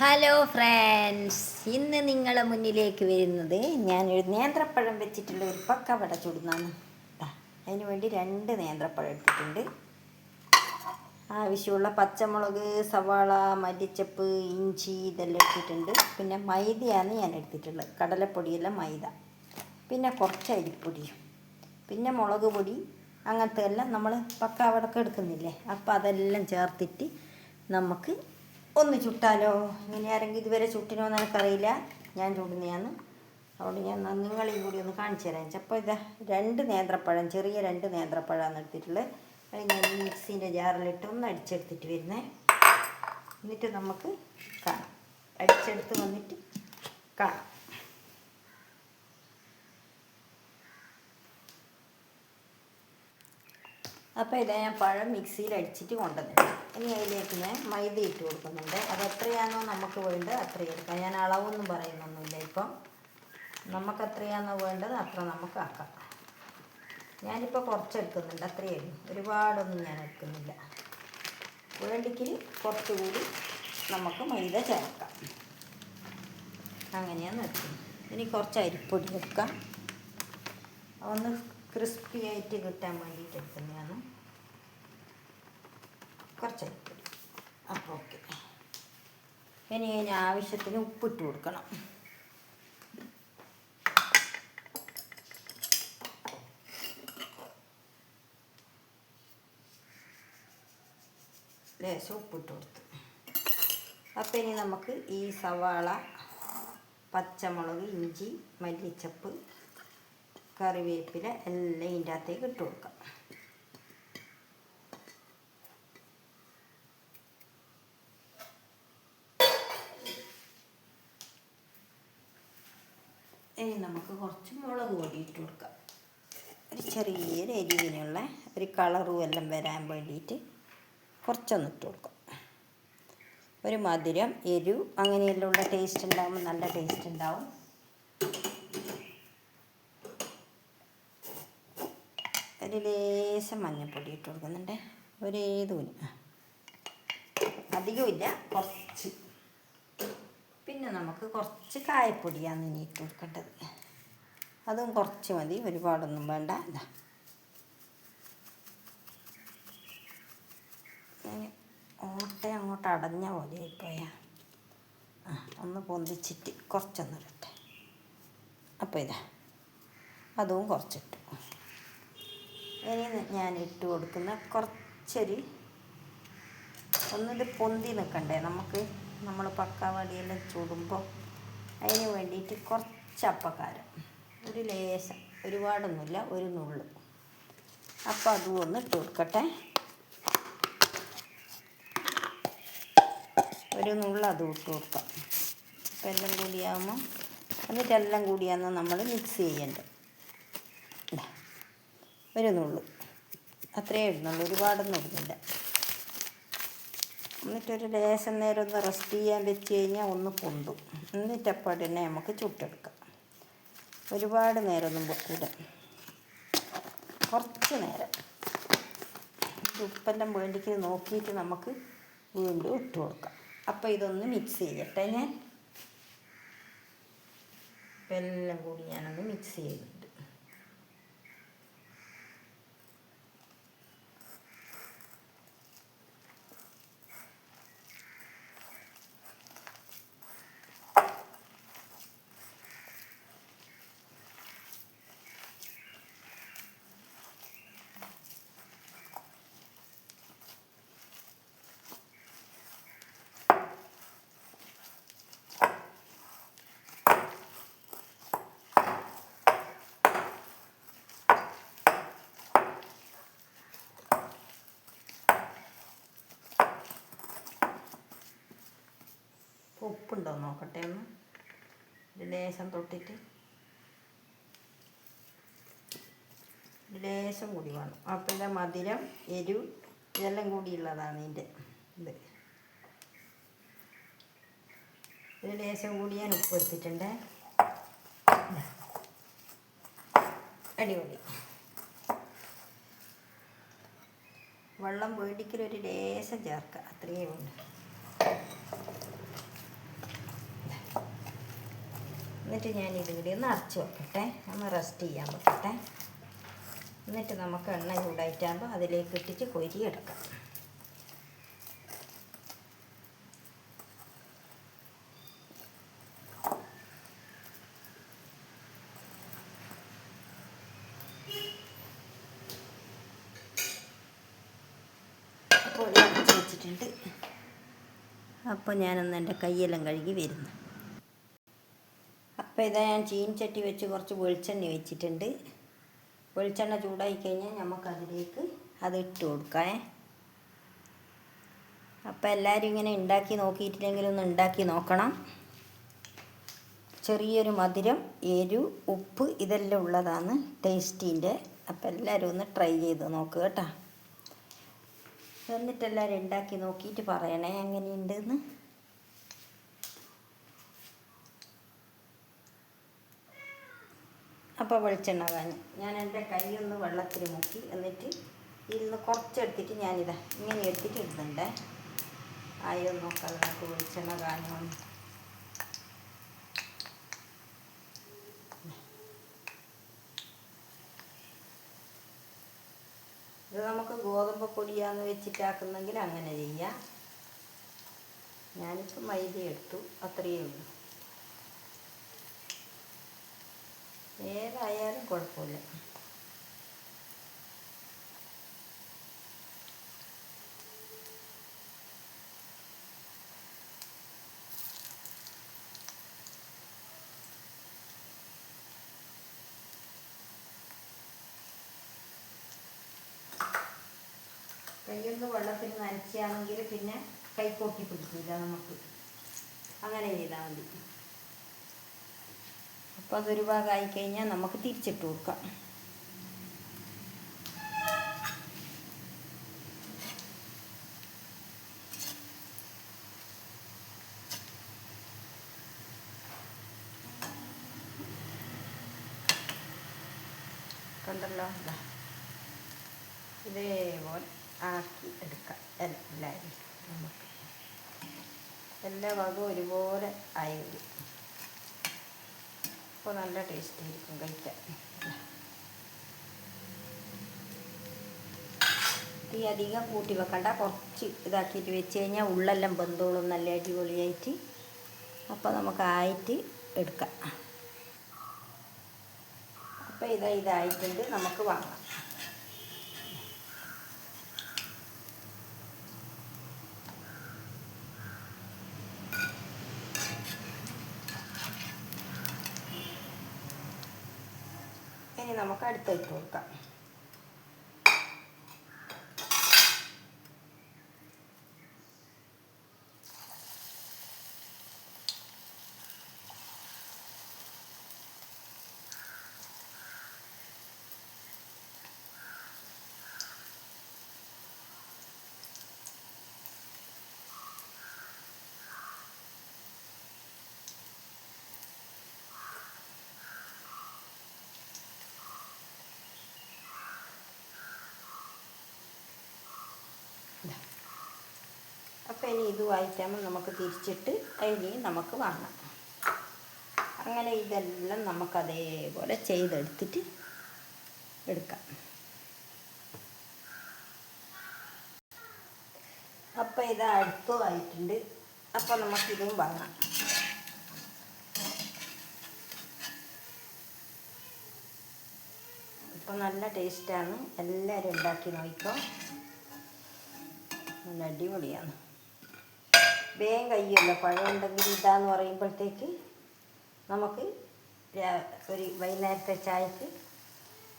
Hello friends ഇന്ന് നിങ്ങളെ മുന്നിലേക്ക് വരുന്നത് ഞാനൊരു നേന്ത്രപ്പഴം വെച്ചിട്ടുള്ള ഒരു പക്കവട ചുടുന്നാണ് ദാ, അതിന് വേണ്ടി രണ്ട് നേന്ത്രപ്പഴം എടുത്തിട്ടുണ്ട്. ആവശ്യമുള്ള പച്ചമുളക് സവാള മല്ലിച്ചപ്പ് ഇഞ്ചി ഇതെല്ലാം എടുത്തിട്ടുണ്ട് പിന്നെ മൈദയാണ് ഞാൻ എടുത്തിട്ടുള്ളത്. കടലപ്പൊടിയെല്ലാം മൈദ. പിന്നെ കുറച്ച് അരിപ്പൊടിയും പിന്നെ മുളക് പൊടി. അങ്ങനത്തെ എല്ലാം നമ്മൾ പക്കാവടക്ക് എടുക്കുന്നില്ലേ? അപ്പോൾ അതെല്ലാം ചേർത്തിട്ട് നമുക്ക് ഒന്ന് ചുട്ടാലോ? ഇങ്ങനെ ആരെങ്കിലും ഇതുവരെ ചുട്ടിനോ എന്ന് എനിക്കറിയില്ല. ഞാൻ ചുടുന്നതാണ് അതുകൊണ്ട് ഞാൻ നിങ്ങളെയും കൂടി ഒന്ന് കാണിച്ചു തരാം. അപ്പോൾ ഇതാ രണ്ട് നേന്ത്രപ്പഴം ചെറിയ രണ്ട് നേന്ത്രപ്പഴമാണ് എടുത്തിട്ടുള്ളത് അത് ഞാൻ മിക്സീന്റെ ജാറിലിട്ട് ഒന്ന് അടിച്ചെടുത്തിട്ട് വരുന്നേ. എന്നിട്ട് നമുക്ക് കാണാം. അടിച്ചെടുത്ത് വന്നിട്ട് കാണാം. അപ്പോൾ ഇതാ ഞാൻ പഴം മിക്സിയിൽ അടിച്ചിട്ട് കൊണ്ടുവന്നിട്ടുണ്ട്. ഇനി അതിലേക്ക് ഞാൻ മൈദ ഇട്ട് കൊടുക്കുന്നുണ്ട്. അത് എത്രയാണോ നമുക്ക് വേണ്ടത് അത്രയും എടുക്കാം. ഞാൻ അളവൊന്നും പറയുന്നൊന്നുമില്ല ഇപ്പം. നമുക്ക് എത്രയാണോ വേണ്ടത് അത്ര നമുക്ക് ആക്കാം. ഞാനിപ്പോൾ കുറച്ച് എടുക്കുന്നുണ്ട്. അത്രയേ ഒരുപാടൊന്നും ഞാൻ എടുക്കുന്നില്ല. വേണ്ടിക്കിൽ കുറച്ചുകൂടി നമുക്ക് മൈദ ചേർക്കാം. അങ്ങനെയാണ് എടുക്കുന്നത്. ഇനി കുറച്ച് അരിപ്പൊടി എടുക്കാം. ഒന്ന് ക്രിസ്പി ആയിട്ട് കിട്ടാൻ വേണ്ടിയിട്ട് എടുക്കുന്നതാണ്. കുറച്ച്. അപ്പോൾ ഓക്കെ. ഇനി ഇനി ആവശ്യത്തിന് ഉപ്പിട്ട് കൊടുക്കണം. ലേശം ഉപ്പിട്ട് കൊടുത്തു. അപ്പം ഇനി നമുക്ക് ഈ സവാള പച്ചമുളക് ഇഞ്ചി മല്ലിച്ചപ്പ് കറിവേപ്പില എല്ലാം ഇതിന്റെ അകത്തേക്ക് ഇട്ട് കൊടുക്കാം. ഇനി നമുക്ക് കുറച്ച് മുളക് പൊടി ഇട്ട് കൊടുക്കാം. ഒരു ചെറിയൊരു എരിവിനുള്ള ഒരു കളറും എല്ലാം വരാൻ വേണ്ടിയിട്ട് കുറച്ചൊന്ന് ഇട്ട് കൊടുക്കാം. ഒരു മധുരം എരിവ് അങ്ങനെയെല്ലാം ഉള്ള ടേസ്റ്റ് ഉണ്ടാകുമ്പോൾ നല്ല ടേസ്റ്റ് ഉണ്ടാവും. ഒരു ലേശം മഞ്ഞൾപ്പൊടി ഇട്ട് കൊടുക്കുന്നുണ്ട്. ഒരേതൂന് അധികമില്ല കുറച്ച്. പിന്നെ നമുക്ക് കുറച്ച് കായപ്പൊടിയാണ് ഇനി ഇട്ട് കൊടുക്കേണ്ടത്. അതും കുറച്ച് മതി ഒരുപാടൊന്നും വേണ്ട. ഇനി ഓട്ട അങ്ങോട്ട് അടഞ്ഞ പോലെ ആയിപ്പോയാ ആ ഒന്ന് പൊന്തിച്ചിട്ട് കുറച്ചൊന്ന് ഇടട്ടെ. അപ്പോൾ ഇതാ. അതും കുറച്ചിട്ടു. ഇനി ഞാൻ ഇട്ട് കൊടുക്കുന്ന കുറച്ചൊരു ഒന്നിത് പൊന്തി നിൽക്കണ്ടേ? നമുക്ക് നമ്മൾ പക്കാവടിയെല്ലാം ചുടുമ്പോൾ അതിന് വേണ്ടിയിട്ട് കുറച്ച് അപ്പക്കാരം ഒരു ലേശം ഒരുപാടൊന്നുമില്ല ഒരു നുള്ളു. അപ്പോൾ അതും ഒന്ന് ഇട്ട് കൊടുക്കട്ടെ. ഒരു നുള്ളു അതും ഇട്ട് കൊടുക്കാം. അപ്പം എല്ലാം കൂടിയാകുമ്പോൾ എന്നിട്ട് എല്ലാം കൂടിയാന്ന് നമ്മൾ മിക്സ് ചെയ്യേണ്ടത്. ഒരു നുള്ളു. അത്രയേ ഇടുന്നുള്ളൂ ഒരുപാടൊന്നും ഇടുന്നില്ല. എന്നിട്ടൊരു ലേശം നേരം ഒന്ന് റെസ്റ്റ് ചെയ്യാൻ വെച്ച് കഴിഞ്ഞാൽ ഒന്ന് പൊന്തും. എന്നിട്ടപ്പോൾ തന്നെ നമുക്ക് ചുട്ടെടുക്കാം. ഒരുപാട് നേരമൊന്നും വെക്കൂല കുറച്ച് നേരം. ഉപ്പെല്ലാം വേണ്ടിക്ക് നോക്കിയിട്ട് നമുക്ക് വീണ്ടും ഇട്ട് കൊടുക്കാം. അപ്പോൾ ഇതൊന്ന് മിക്സ് ചെയ്യട്ടെ ഞാൻ. എല്ലാം കൂടി ഞാനൊന്ന് മിക്സ് ചെയ്യുന്നുണ്ട് ഉപ്പുണ്ടോ നോക്കട്ടെ ഒന്ന്. ലേശം തൊട്ടിട്ട്. ലേശം കൂടി വേണം. അപ്പം ഇതിന്റെ മധുരം എരിവ് ഇതെല്ലാം കൂടിയുള്ളതാണ് ഇതിന്റെ ഇത്. ഒരു ലേശം കൂടി ഞാൻ ഉപ്പ് എടുത്തിട്ടുണ്ട്. ഇതാ. അടിപൊളി. വെള്ളം വേടിക്കൽ ഒരു ലേശം ചേർക്കുക. അത്രയേ ഉള്ളൂ. എന്നിട്ട് ഞാൻ ഇത് കൂടി ഒന്ന് അരച്ച് വെക്കട്ടെ. ഒന്ന് റെസ്റ്റ് ചെയ്യാൻ വെക്കട്ടെ. എന്നിട്ട് നമുക്ക് എണ്ണ ചൂടായിട്ടാകുമ്പോൾ അതിലേക്ക് ഇട്ടിട്ട് കൊരി എടുക്കാം അപ്പോൾ ഞാനൊന്ന് എന്റെ കൈയെല്ലാം കഴുകി വരുന്നു. അപ്പോൾ ഇതാ ഞാൻ ചീൻചട്ടി വെച്ച് കുറച്ച് വെളിച്ചെണ്ണ വെച്ചിട്ടുണ്ട് വെളിച്ചെണ്ണ ചൂടായി കഴിഞ്ഞാൽ നമുക്കതിലേക്ക് അത് ഇട്ട് കൊടുക്കാം. അപ്പോൾ എല്ലാവരും ഇങ്ങനെ ഉണ്ടാക്കി നോക്കിയിട്ടില്ലെങ്കിൽ ഒന്ന് ഉണ്ടാക്കി നോക്കണം. ചെറിയൊരു മധുരം എരു ഉപ്പ് ഇതെല്ലാം ഉള്ളതാണ് ടേസ്റ്റിന്റെ. അപ്പോൾ എല്ലാവരും ഒന്ന് ട്രൈ ചെയ്ത് നോക്കുക കേട്ടോ. എന്നിട്ടെല്ലാവരും ഉണ്ടാക്കി നോക്കിയിട്ട് പറയണേ എങ്ങനെയുണ്ടെന്ന്. അപ്പോൾ വെളിച്ചെണ്ണ കാഞ്ഞു ഞാൻ എന്റെ കൈ ഒന്ന് വെള്ളത്തിൽ മുക്കി. എന്നിട്ട് ഇതിൽ നിന്ന് കുറച്ചെടുത്തിട്ട് ഞാനിതാ ഇങ്ങനെ എടുത്തിട്ട് ഇടുന്നുണ്ടേ ആയോ നോക്കാം നമുക്ക് വെളിച്ചെണ്ണ കാഞ്ഞു ഇത് നമുക്ക് ഗോതമ്പ് പൊടിയാന്ന് വെച്ചിട്ടാക്കുന്നെങ്കിൽ അങ്ങനെ ചെയ്യാം. ഞാനിപ്പോൾ മൈദ എടുത്തു. അത്രയേ ഉള്ളൂ. ഏതായാലും കുഴപ്പമില്ല. കൈയൊന്ന് വെള്ളത്തിൽ നനച്ചാണെങ്കിൽ പിന്നെ കൈ പിടിക്കില്ല നമുക്ക്. അങ്ങനെ ചെയ്താൽ മതി. അപ്പോൾ അതൊരു ഭാഗമായി കഴിഞ്ഞാൽ നമുക്ക് തിരിച്ചിട്ട് കൊടുക്കാം. കണ്ടല്ലോ. ഇതേപോലെ ആക്കി എടുക്കാം. എല്ലാവരും നമുക്ക് എല്ലാ ഭാഗവും ഒരുപോലെ ആയി. വരും അപ്പോൾ നല്ല ടേസ്റ്റ് ആയിരിക്കും കഴിക്കാൻ. തീ അധികം കൂട്ടി വെക്കണ്ട. കുറച്ച് ഇതാക്കിയിട്ട് വെച്ച് കഴിഞ്ഞാൽ ഉള്ളെല്ലാം ബന്ധോളും നല്ല അടിപൊളിയായിട്ട് അപ്പോൾ നമുക്ക് ആയിട്ട് എടുക്കാം. അപ്പോൾ ഇതാ ഇതായിട്ടുണ്ട്. നമുക്ക് വാങ്ങാം ഇനി അടുത്തേക്ക് കൊടുക്കാം അപ്പോൾ ഇനി ഇതുമായിട്ടാകുമ്പോൾ നമുക്ക് തിരിച്ചിട്ട് ഇനി നമുക്ക് വാങ്ങാം. അങ്ങനെ ഇതെല്ലാം നമുക്ക് അതേപോലെ ചെയ്തെടുത്തിട്ട് എടുക്കാം. അപ്പോൾ ഇത് അടുത്തതായിട്ടുണ്ട് അപ്പോൾ നമുക്കിതും വാങ്ങാം. അപ്പോൾ നല്ല ടേസ്റ്റാണ് എല്ലാവരും ഉണ്ടാക്കി നോക്കിക്കോ. നല്ല അടിപൊളിയാണ്. വേഗം കഴിയുമല്ലോ പഴം ഉണ്ടെങ്കിൽ ഇതാന്ന് പറയുമ്പോഴത്തേക്ക് നമുക്ക് ഒരു വൈകുന്നേരത്തെ ചായക്ക്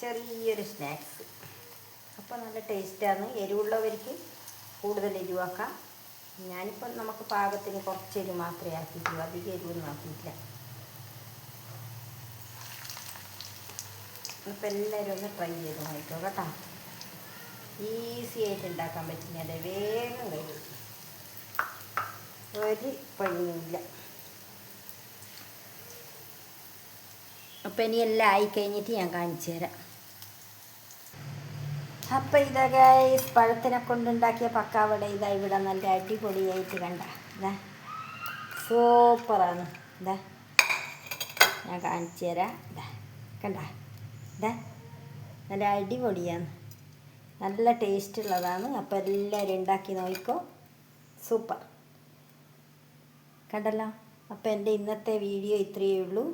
ചെറിയൊരു സ്നാക്സ്. അപ്പോൾ നല്ല ടേസ്റ്റാണ്. എരിവുള്ളവർക്ക് കൂടുതൽ എരിവാക്കാം. ഞാനിപ്പോൾ നമുക്ക് പാകത്തിന് കുറച്ച് എരിവ് മാത്രമേ ആക്കിയിട്ടുള്ളൂ. അധികം എരിവൊന്നും ആക്കിയിട്ടില്ല. അപ്പോൾ എല്ലാവരും ഒന്ന് ട്രൈ ചെയ്ത് നോക്കിക്കോ കേട്ടോ. ഈസി ആയിട്ട് ഉണ്ടാക്കാൻ പറ്റുന്നത് വേഗം കഴിയും. ഒരു പണിയില്ല അപ്പം ഇനി എല്ലാം ആയി കഴിഞ്ഞിട്ട് ഞാൻ കാണിച്ചു തരാം. അപ്പം ഇതൊക്കെ ഈ പഴത്തിനെ കൊണ്ടുണ്ടാക്കിയ പക്കാവട ഇതാ ഇവിടെ നല്ല അടിപൊളിയായിട്ട് കണ്ട. ഇതാ സൂപ്പറാണ്. ഇതാ ഞാൻ കാണിച്ചു തരാം. ഇതാ കണ്ട. ഇതാ നല്ല അടിപൊളിയാണ്. നല്ല ടേസ്റ്റ് ഉള്ളതാണ്. അപ്പോൾ എല്ലാവരും ഉണ്ടാക്കി നോക്കിക്കോ. സൂപ്പർ. കണ്ടല്ലോ? അപ്പോൾ എന്റെ ഇന്നത്തെ വീഡിയോ ഇത്രയേ ഉള്ളൂ.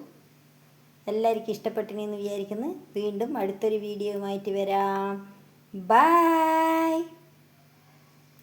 എല്ലാവർക്കും ഇഷ്ടപ്പെട്ടിനെന്ന് വിചാരിക്കുന്നു. വീണ്ടും അടുത്തൊരു വീഡിയോയുമായിട്ട് വരാം. ബൈ